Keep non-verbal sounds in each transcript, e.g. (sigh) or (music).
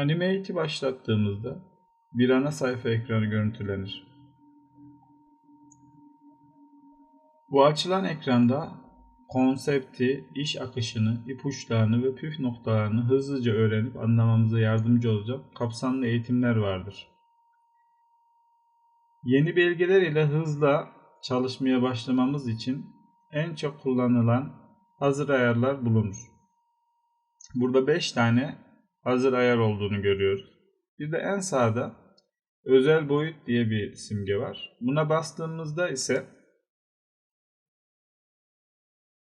Animate'i başlattığımızda bir ana sayfa ekranı görüntülenir. Bu açılan ekranda konsepti, iş akışını, ipuçlarını ve püf noktalarını hızlıca öğrenip anlamamıza yardımcı olacak kapsamlı eğitimler vardır. Yeni belgeler ile hızla çalışmaya başlamamız için en çok kullanılan hazır ayarlar bulunur. Burada 5 tane hazır ayar olduğunu görüyoruz. Bir de en sağda özel boyut diye bir simge var. Buna bastığımızda ise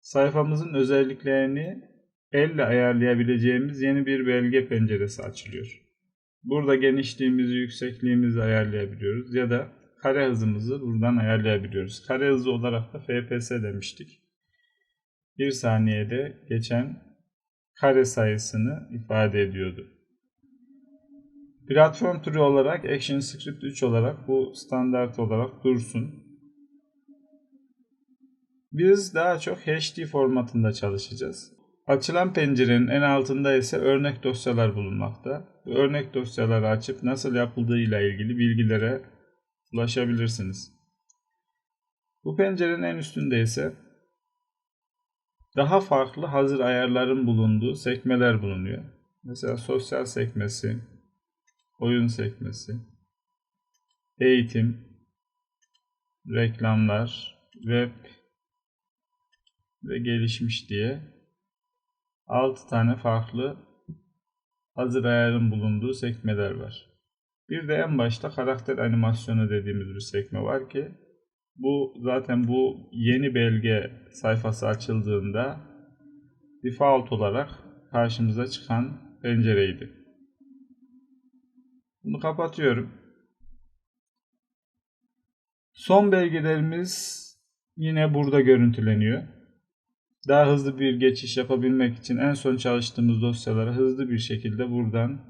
sayfamızın özelliklerini elle ayarlayabileceğimiz yeni bir belge penceresi açılıyor. Burada genişliğimizi, yüksekliğimizi ayarlayabiliyoruz ya da kare hızımızı buradan ayarlayabiliyoruz. Kare hızı olarak da FPS demiştik. Bir saniyede geçen kare sayısını ifade ediyordu. Platform türü olarak ActionScript 3 olarak bu standart olarak dursun. Biz daha çok HD formatında çalışacağız. Açılan pencerenin en altında ise örnek dosyalar bulunmakta. Bu örnek dosyaları açıp nasıl yapıldığı ile ilgili bilgilere ulaşabilirsiniz. Bu pencerenin en üstünde ise daha farklı hazır ayarların bulunduğu sekmeler bulunuyor. Mesela sosyal sekmesi, oyun sekmesi, eğitim, reklamlar, web ve gelişmiş diye 6 tane farklı hazır ayarın bulunduğu sekmeler var. Bir de en başta karakter animasyonu dediğimiz bir sekme var ki bu zaten bu yeni belge sayfası açıldığında default olarak karşımıza çıkan pencereydi. Bunu kapatıyorum. Son belgelerimiz yine burada görüntüleniyor. Daha hızlı bir geçiş yapabilmek için en son çalıştığımız dosyalara hızlı bir şekilde buradan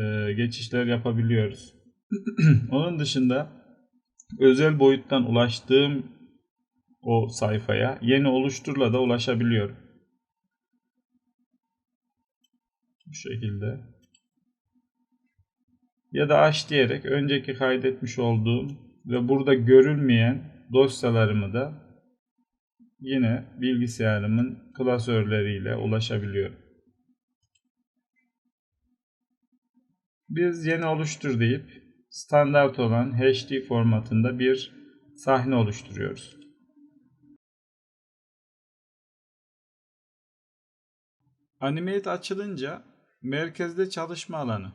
e, geçişler yapabiliyoruz. (clears throat) Onun dışında özel boyuttan ulaştığım o sayfaya yeni oluşturla da ulaşabiliyorum. Bu şekilde. Ya da aç diyerek önceki kaydetmiş olduğum ve burada görülmeyen dosyalarımı da yine bilgisayarımın klasörleriyle ulaşabiliyorum. Biz yeni oluştur deyip standart olan HD formatında bir sahne oluşturuyoruz. Animate açılınca merkezde çalışma alanı,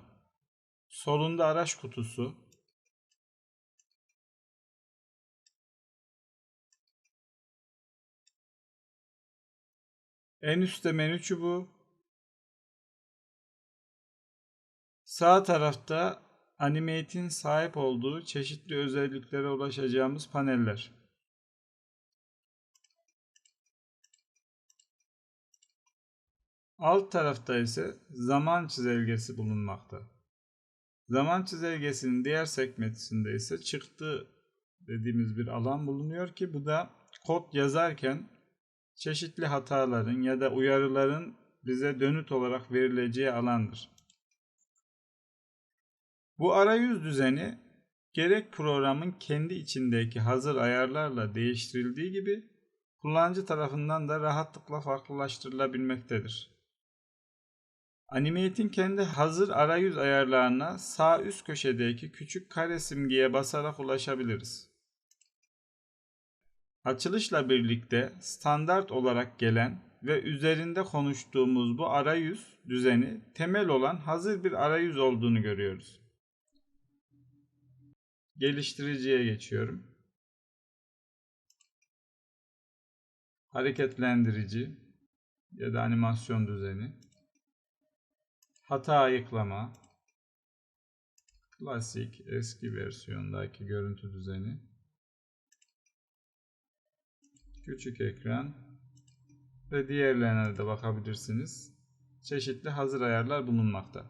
solunda araç kutusu, en üstte menü çubuğu, sağ tarafta Animate'in sahip olduğu çeşitli özelliklere ulaşacağımız paneller. Alt tarafta ise zaman çizelgesi bulunmakta. Zaman çizelgesinin diğer sekmesinde ise çıktı dediğimiz bir alan bulunuyor ki bu da kod yazarken çeşitli hataların ya da uyarıların bize dönüt olarak verileceği alandır. Bu arayüz düzeni gerek programın kendi içindeki hazır ayarlarla değiştirildiği gibi kullanıcı tarafından da rahatlıkla farklılaştırılabilmektedir. Animate'in kendi hazır arayüz ayarlarına sağ üst köşedeki küçük kare simgeye basarak ulaşabiliriz. Açılışla birlikte standart olarak gelen ve üzerinde konuştuğumuz bu arayüz düzeni temel olan hazır bir arayüz olduğunu görüyoruz. Geliştiriciye geçiyorum. Hareketlendirici ya da animasyon düzeni. Hata ayıklama. Klasik eski versiyondaki görüntü düzeni. Küçük ekran ve diğerlerine de bakabilirsiniz. Çeşitli hazır ayarlar bulunmakta.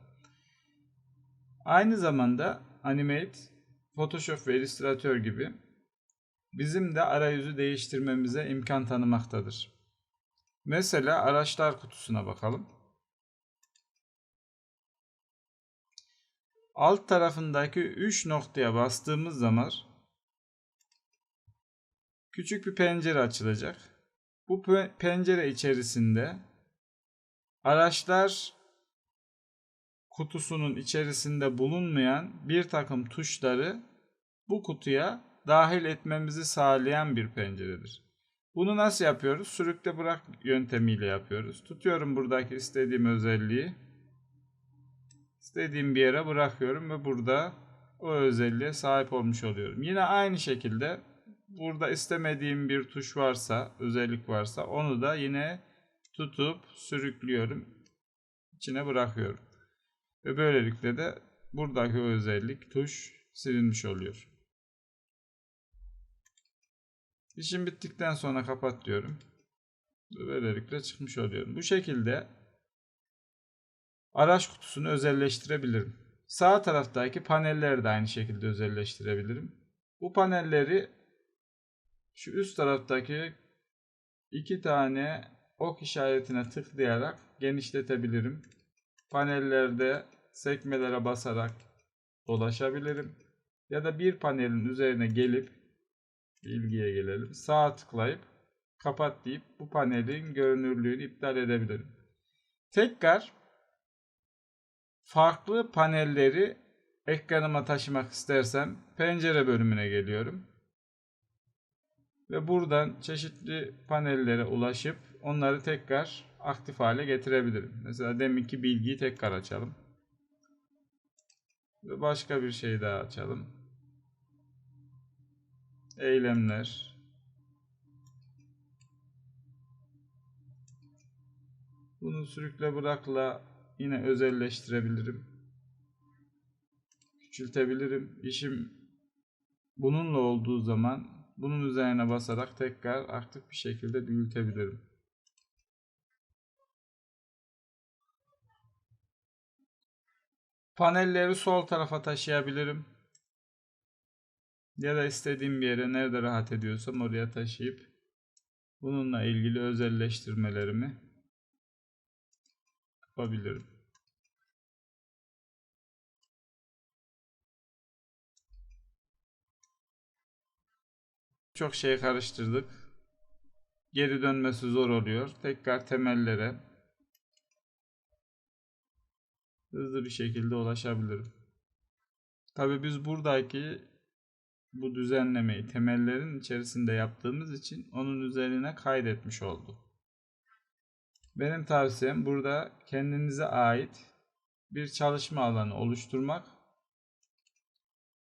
Aynı zamanda Animate Photoshop ve Illustrator gibi bizim de arayüzü değiştirmemize imkan tanımaktadır. Mesela araçlar kutusuna bakalım. alt tarafındaki 3 noktaya bastığımız zaman küçük bir pencere açılacak. Bu pencere içerisinde araçlar kutusunun içerisinde bulunmayan bir takım tuşları bu kutuya dahil etmemizi sağlayan bir penceredir. Bunu nasıl yapıyoruz? Sürükle bırak yöntemiyle yapıyoruz. Tutuyorum buradaki istediğim özelliği. İstediğim bir yere bırakıyorum ve burada o özelliğe sahip olmuş oluyorum. Yine aynı şekilde burada istemediğim bir tuş varsa, özellik varsa onu da yine tutup sürüklüyorum. içine bırakıyorum. Ve böylelikle de buradaki özellik tuş silinmiş oluyor. İşim bittikten sonra kapat diyorum. Böylelikle çıkmış oluyorum. Bu şekilde araç kutusunu özelleştirebilirim. Sağ taraftaki panelleri de aynı şekilde özelleştirebilirim. Bu panelleri şu üst taraftaki iki tane ok işaretine tıklayarak genişletebilirim. Panellerde sekmelere basarak dolaşabilirim. Ya da bir panelin üzerine gelip bilgiye gelelim. Sağ tıklayıp kapat deyip bu panelin görünürlüğünü iptal edebilirim. Tekrar farklı panelleri ekranıma taşımak istersem pencere bölümüne geliyorum. Ve buradan çeşitli panellere ulaşıp onları tekrar aktif hale getirebilirim. Mesela deminki bilgiyi tekrar açalım. Ve başka bir şey daha açalım. Eylemler. Bunu sürükle bırakla yine özelleştirebilirim. Küçültebilirim. İşim bununla olduğu zaman bunun üzerine basarak tekrar aktif bir şekilde büyütebilirim. Panelleri sol tarafa taşıyabilirim. Ya da istediğim bir yere nerede rahat ediyorsam oraya taşıyıp bununla ilgili özelleştirmelerimi yapabilirim. Çok şey karıştırdık. Geri dönmesi zor oluyor. Tekrar temellere hızlı bir şekilde ulaşabilirim. Tabi biz buradaki bu düzenlemeyi temellerin içerisinde yaptığımız için onun üzerine kaydetmiş oldu. Benim tavsiyem burada kendinize ait bir çalışma alanı oluşturmak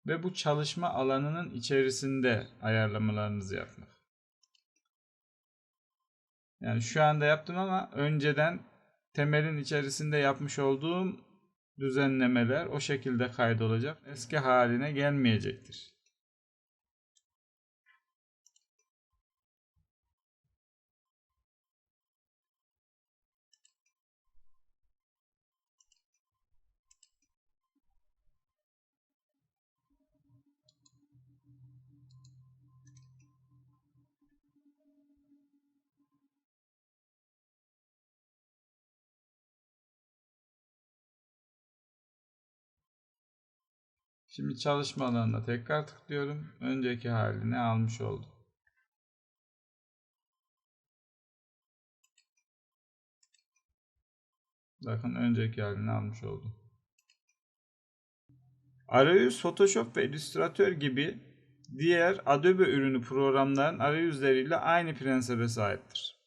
ve bu çalışma alanının içerisinde ayarlamalarınızı yapmak. Yani şu anda yaptım ama önceden temelin içerisinde yapmış olduğum düzenlemeler o şekilde kaydolacak. Eski haline gelmeyecektir. Şimdi çalışma alanına tekrar tıklıyorum. Önceki halini almış oldum. Bakın önceki halini almış oldum. Arayüz Photoshop ve Illustrator gibi diğer Adobe ürünü programların arayüzleriyle aynı prensibe sahiptir.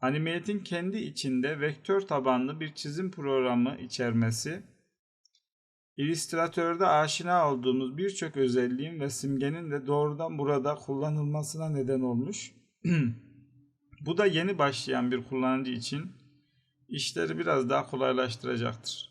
Animate'in kendi içinde vektör tabanlı bir çizim programı içermesi İllüstratörde aşina olduğumuz birçok özelliğin ve simgenin de doğrudan burada kullanılmasına neden olmuş. (clears throat) Bu da yeni başlayan bir kullanıcı için işleri biraz daha kolaylaştıracaktır.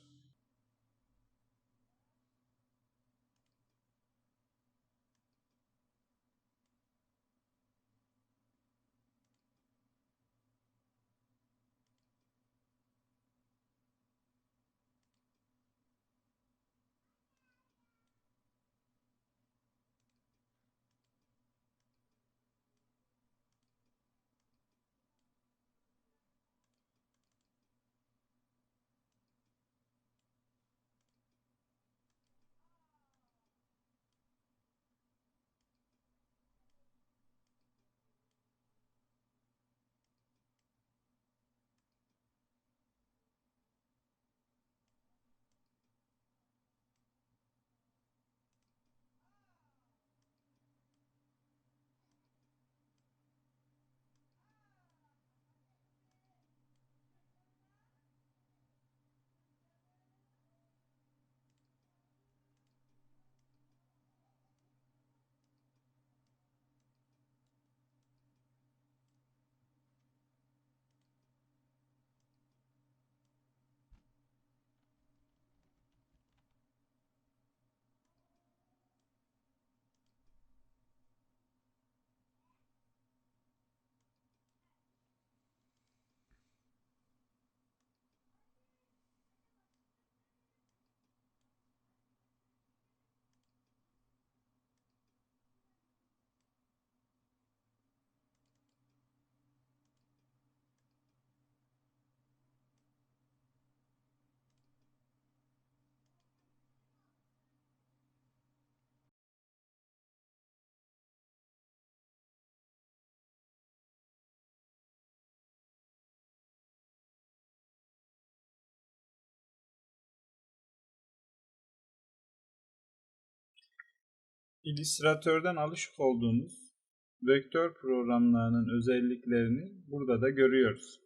İllüstratörden alışık olduğumuz vektör programlarının özelliklerini burada da görüyoruz.